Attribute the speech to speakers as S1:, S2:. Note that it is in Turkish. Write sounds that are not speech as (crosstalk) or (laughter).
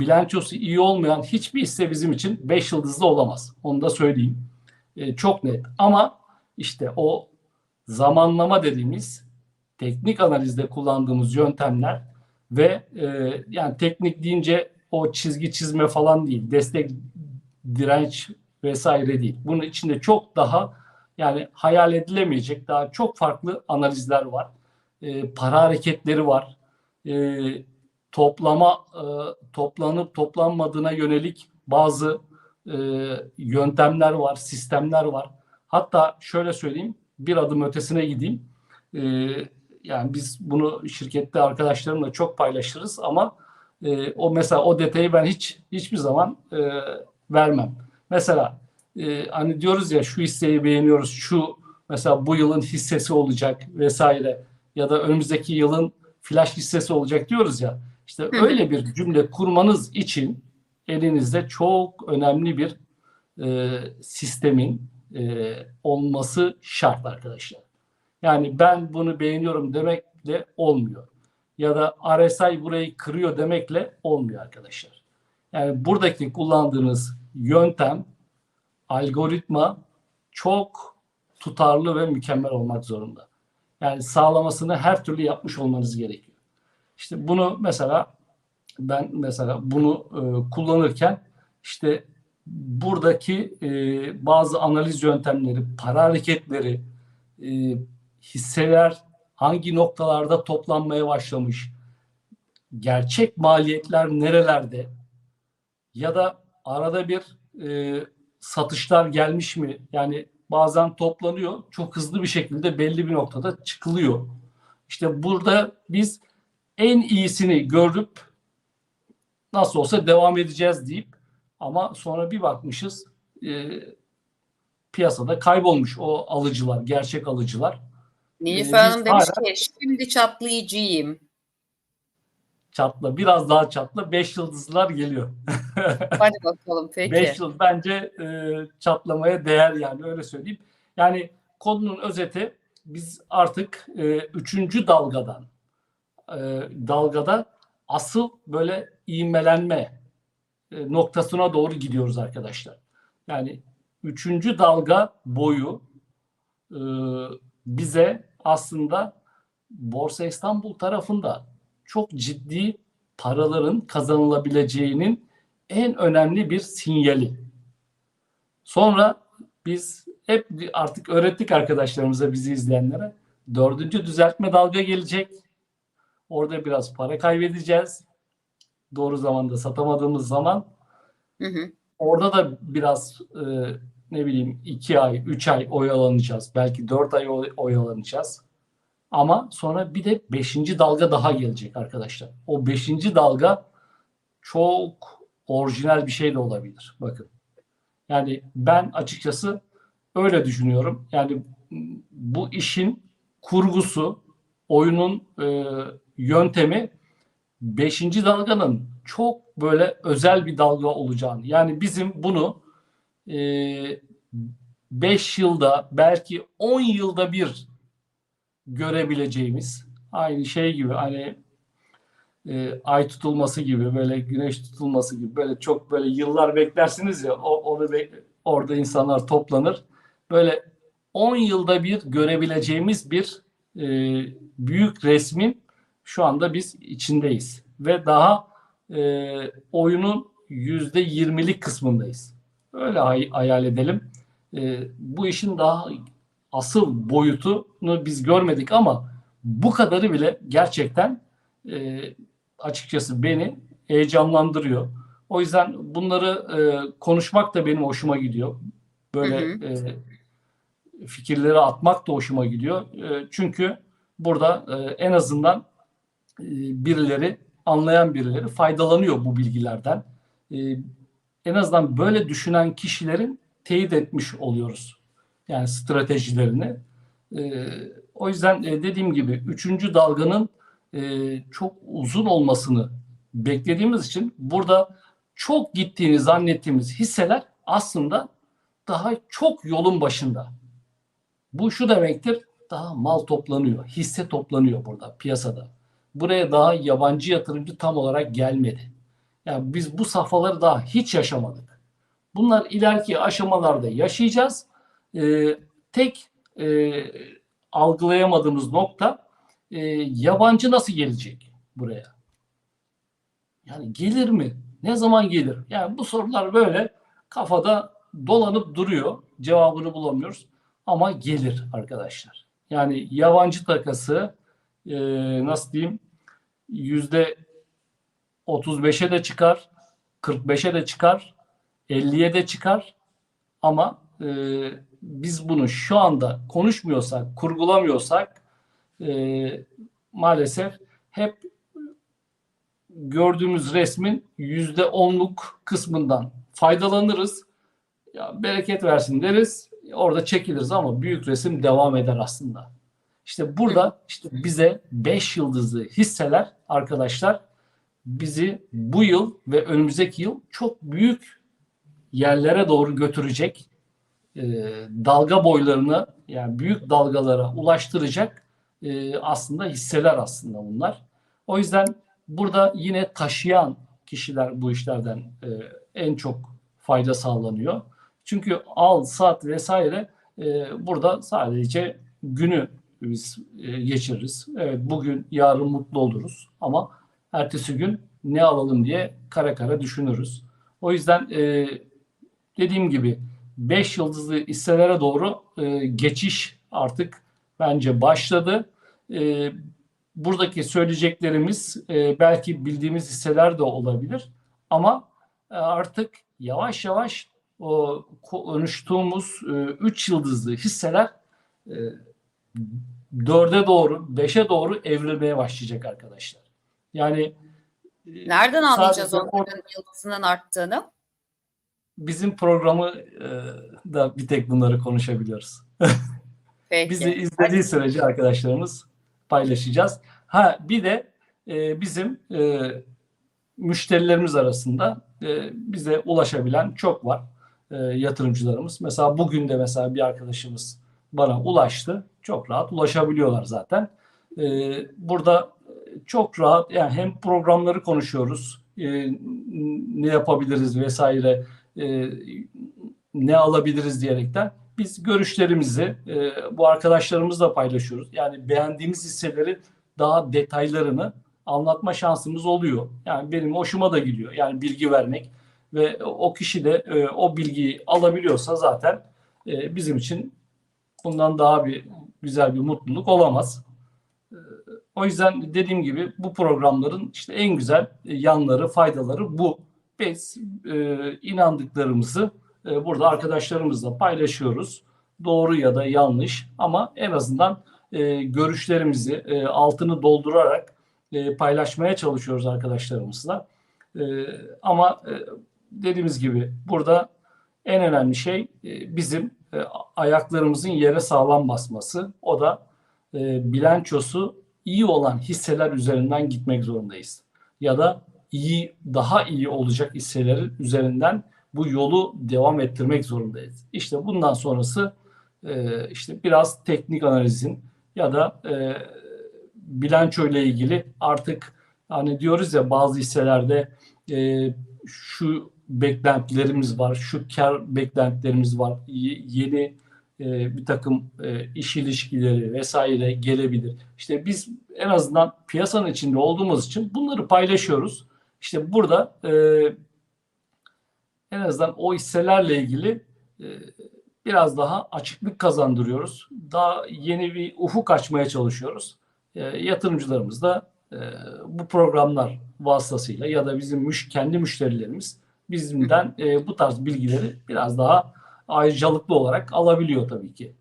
S1: bilançosu iyi olmayan hiçbir hisse bizim için 5 yıldızlı olamaz. Onu da söyleyeyim. E, çok net. Ama işte o zamanlama dediğimiz teknik analizde kullandığımız yöntemler ve e, yani teknik deyince o çizgi çizme falan değil. Destek, direnç vesaire değil. Bunun içinde çok daha yani hayal edilemeyecek daha çok farklı analizler var. E, para hareketleri var. E, toplama e, toplanıp toplanmadığına yönelik bazı e, yöntemler var, sistemler var. Hatta şöyle söyleyeyim, bir adım ötesine gideyim. E, yani biz bunu şirkette arkadaşlarımla çok paylaşırız ama o mesela o detayı ben hiç hiçbir zaman vermem. Mesela e, hani diyoruz ya şu hisseyi beğeniyoruz, şu mesela bu yılın hissesi olacak vesaire ya da önümüzdeki yılın flash hissesi olacak diyoruz ya. İşte öyle bir cümle kurmanız için elinizde çok önemli bir e, sistemin e, olması şart arkadaşlar. Yani ben bunu beğeniyorum demekle olmuyor. Ya da RSI burayı kırıyor demekle olmuyor arkadaşlar. Yani buradaki kullandığınız yöntem, algoritma çok tutarlı ve mükemmel olmak zorunda. Yani sağlamasını her türlü yapmış olmanız gerekiyor. İşte bunu mesela ben mesela bunu e, kullanırken işte buradaki e, bazı analiz yöntemleri, para hareketleri, e, hisseler hangi noktalarda toplanmaya başlamış, gerçek maliyetler nerelerde ya da arada bir e, satışlar gelmiş mi? Yani bazen toplanıyor, çok hızlı bir şekilde belli bir noktada çıkılıyor. İşte burada biz en iyisini görüp nasıl olsa devam edeceğiz deyip ama sonra bir bakmışız e, piyasada kaybolmuş o alıcılar, gerçek alıcılar.
S2: Nilüfer
S1: biz
S2: Hanım demiş
S1: hala-
S2: ki şimdi çatlayıcıyım.
S1: Çatla, biraz daha çatla. 5 yıldızlar geliyor. (laughs)
S2: Hadi bakalım peki.
S1: 5 yıl bence e, çatlamaya değer yani öyle söyleyeyim. Yani konunun özeti biz artık e, üçüncü dalgadan e, dalgada asıl böyle ivmelenme e, noktasına doğru gidiyoruz arkadaşlar. Yani üçüncü dalga boyu e, bize aslında Borsa İstanbul tarafında çok ciddi paraların kazanılabileceğinin en önemli bir sinyali. Sonra biz hep artık öğrettik arkadaşlarımıza bizi izleyenlere. Dördüncü düzeltme dalga gelecek. Orada biraz para kaybedeceğiz. Doğru zamanda satamadığımız zaman.
S2: Hı hı.
S1: Orada da biraz e, ne bileyim iki ay, üç ay oyalanacağız. Belki dört ay oy- oyalanacağız. Ama sonra bir de beşinci dalga daha gelecek arkadaşlar. O beşinci dalga çok orijinal bir şey de olabilir. Bakın. Yani ben açıkçası öyle düşünüyorum. Yani bu işin kurgusu, oyunun e, yöntemi beşinci dalganın çok böyle özel bir dalga olacağını. Yani bizim bunu 5 yılda belki 10 yılda bir görebileceğimiz aynı şey gibi hani e, ay tutulması gibi böyle güneş tutulması gibi böyle çok böyle yıllar beklersiniz ya o, onu bek- orada insanlar toplanır. Böyle 10 yılda bir görebileceğimiz bir e, büyük resmin şu anda biz içindeyiz ve daha e, oyunun yüzde yirmilik kısmındayız. Öyle hay- hayal edelim. E, bu işin daha asıl boyutunu biz görmedik ama bu kadarı bile gerçekten e, açıkçası beni heyecanlandırıyor. O yüzden bunları e, konuşmak da benim hoşuma gidiyor. Böyle
S2: Hı
S1: e, fikirleri atmak da hoşuma gidiyor. E, çünkü burada e, en azından birileri anlayan birileri faydalanıyor bu bilgilerden. E, en azından böyle düşünen kişilerin teyit etmiş oluyoruz. Yani stratejilerini. E, o yüzden e, dediğim gibi üçüncü dalganın e, çok uzun olmasını beklediğimiz için burada çok gittiğini zannettiğimiz hisseler aslında daha çok yolun başında. Bu şu demektir, daha mal toplanıyor, hisse toplanıyor burada piyasada. Buraya daha yabancı yatırımcı tam olarak gelmedi. Yani biz bu safhaları daha hiç yaşamadık. Bunlar ileriki aşamalarda yaşayacağız. Ee, tek e, algılayamadığımız nokta e, yabancı nasıl gelecek buraya? Yani gelir mi? Ne zaman gelir? Yani bu sorular böyle kafada dolanıp duruyor. Cevabını bulamıyoruz. Ama gelir arkadaşlar. Yani yabancı takası e, nasıl diyeyim yüzde 35'e de çıkar, 45'e de çıkar, 50'ye de çıkar. Ama e, biz bunu şu anda konuşmuyorsak, kurgulamıyorsak e, maalesef hep gördüğümüz resmin yüzde onluk kısmından faydalanırız. Ya bereket versin deriz. Orada çekiliriz ama büyük resim devam eder aslında. İşte burada işte bize 5 yıldızlı hisseler arkadaşlar bizi bu yıl ve önümüzdeki yıl çok büyük yerlere doğru götürecek. e, dalga boylarını yani büyük dalgalara ulaştıracak e, aslında hisseler aslında bunlar. O yüzden burada yine taşıyan kişiler bu işlerden e, en çok fayda sağlanıyor. Çünkü al, sat vesaire e, burada sadece günü biz e, geçiririz. Evet bugün yarın mutlu oluruz ama ertesi gün ne alalım diye kara kara düşünürüz. O yüzden e, dediğim gibi 5 yıldızlı hisselere doğru e, geçiş artık bence başladı. E, buradaki söyleyeceklerimiz e, belki bildiğimiz hisseler de olabilir ama e, artık yavaş yavaş o konuştuğumuz 3 yıldızlı hisseler e, 4'e doğru, 5'e doğru evrilmeye başlayacak arkadaşlar. Yani e,
S2: Nereden anlayacağız onların yıldızının arttığını?
S1: bizim programı e, da bir tek bunları konuşabiliyoruz. (laughs)
S2: Peki.
S1: Bizi izlediği sürece arkadaşlarımız paylaşacağız. Ha bir de e, bizim e, müşterilerimiz arasında e, bize ulaşabilen çok var e, yatırımcılarımız. Mesela bugün de mesela bir arkadaşımız bana ulaştı. Çok rahat ulaşabiliyorlar zaten. E, burada çok rahat yani hem programları konuşuyoruz. e, ne yapabiliriz vesaire e, ne alabiliriz diyerekten biz görüşlerimizi e, bu arkadaşlarımızla paylaşıyoruz. Yani beğendiğimiz hisseleri daha detaylarını anlatma şansımız oluyor. Yani benim hoşuma da gidiyor. Yani bilgi vermek ve o kişi de o bilgiyi alabiliyorsa zaten bizim için bundan daha bir güzel bir mutluluk olamaz. E, o yüzden dediğim gibi bu programların işte en güzel yanları, faydaları bu. Biz e, inandıklarımızı e, burada arkadaşlarımızla paylaşıyoruz. Doğru ya da yanlış ama en azından e, görüşlerimizi e, altını doldurarak e, paylaşmaya çalışıyoruz arkadaşlarımızla. E, ama e, dediğimiz gibi burada en önemli şey e, bizim e, ayaklarımızın yere sağlam basması. O da e, bilançosu iyi olan hisseler üzerinden gitmek zorundayız. Ya da iyi, daha iyi olacak hisselerin üzerinden bu yolu devam ettirmek zorundayız. İşte bundan sonrası e, işte biraz teknik analizin ya da e, bilanço ile ilgili artık hani diyoruz ya bazı hisselerde e, şu beklentilerimiz var, şu kar beklentilerimiz var, yeni e, bir takım e, iş ilişkileri vesaire gelebilir. İşte biz en azından piyasanın içinde olduğumuz için bunları paylaşıyoruz. İşte burada e, en azından o hisselerle ilgili e, biraz daha açıklık kazandırıyoruz. Daha yeni bir ufuk açmaya çalışıyoruz. E, yatırımcılarımız da e, bu programlar vasıtasıyla ya da bizim müş, kendi müşterilerimiz bizimden e, bu tarz bilgileri biraz daha ayrıcalıklı olarak alabiliyor tabii ki.